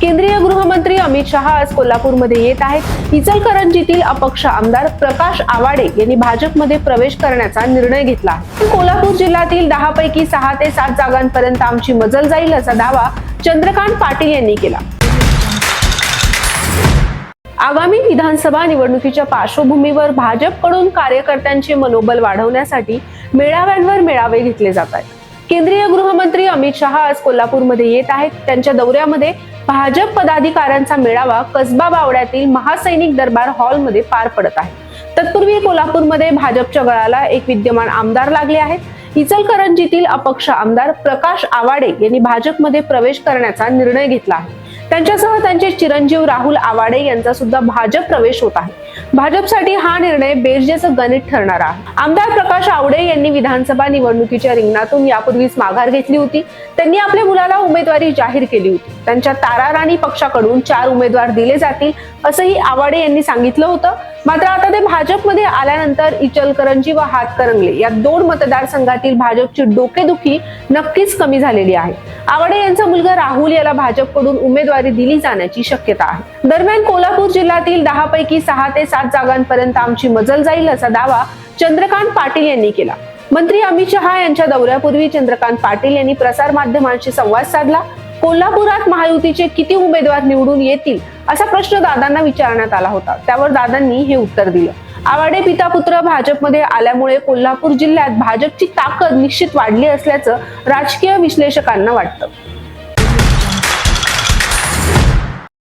केंद्रीय गृहमंत्री अमित शहा आज कोल्हापूरमध्ये येत आहेत. इचलकरंजीतील अपक्ष आमदार प्रकाश आवाडे यांनी भाजपमध्ये प्रवेश करण्याचा निर्णय घेतला कोल्हापूर जिल्ह्यातील दहा पैकी सहा ते सात जागांपर्यंत आमची मजल जाईल असा दावा चंद्रकांत पाटील यांनी केला. आगामी विधानसभा निवडणुकीच्या पार्श्वभूमीवर भाजपकडून कार्यकर्त्यांचे मनोबल वाढवण्यासाठी मेळाव्यांवर मेळावे घेतले जात आहेत. केंद्रीय गृहमंत्री शहा आज कोल्हापूरमध्ये येत आहेत. त्यांच्या दौऱ्यामध्ये भाजप पदाधिकाऱ्यांचा मेळावा कसबा बावड्यातील महासैनिक दरबार हॉलमध्ये पार पडत आहे. तत्पूर्वी कोल्हापूरमध्ये भाजपच्या गळाला एक विद्यमान आमदार लागले आहेत. इचलकरंजीतील अपक्ष आमदार प्रकाश आवाडे यांनी भाजपमध्ये प्रवेश करण्याचा निर्णय घेतला आहे. त्यांच्यासह त्यांचे चिरंजीव राहुल आवाडे यांचा सुद्धा भाजप प्रवेश होत आहे. भाजपसाठी हा निर्णय बेरजेचं गणित ठरणार आहे. आमदार प्रकाश आवडे यांनी विधानसभा निवडणुकीच्या रिंगणातून यापूर्वीच माघार घेतली होती. त्यांनी आपल्या मुलाला उमेदवारी जाहीर केली होती. त्यांच्या तारा राणी पक्षाकडून चार उमेदवार दिले जातील असंही आवाडे यांनी सांगितलं होतं. मात्र आता ते भाजपमध्ये आल्यानंतर इचलकरंजी व हातकरंगले या दोन मतदारसंघातील भाजपची डोकेदुखी नक्कीच कमी झालेली आहे. आवडे यांचा मुलगा राहुल याला भाजपकडून उमेदवारी दिली जाण्याची शक्यता आहे. दरम्यान कोल्हापूर जिल्ह्यातील दहा पैकी सहा ते सात जागांपर्यंत आमची मजल जाईल असा दावा चंद्रकांत पाटील यांनी केला. मंत्री अमित शहा यांच्या दौऱ्यापूर्वी चंद्रकांत पाटील यांनी प्रसार माध्यमांशी संवाद साधला. कोल्हापुरात महायुतीचे किती उमेदवार निवडून येतील असा प्रश्न दादांना विचारण्यात आला होता. त्यावर दादांनी हे उत्तर दिलं. आवाडे पिता पुत्र भाजपमध्ये आल्यामुळे कोल्हापूर जिल्ह्यात भाजपची ताकद निश्चित वाढली असल्याचं राजकीय विश्लेषकांना वाटतं.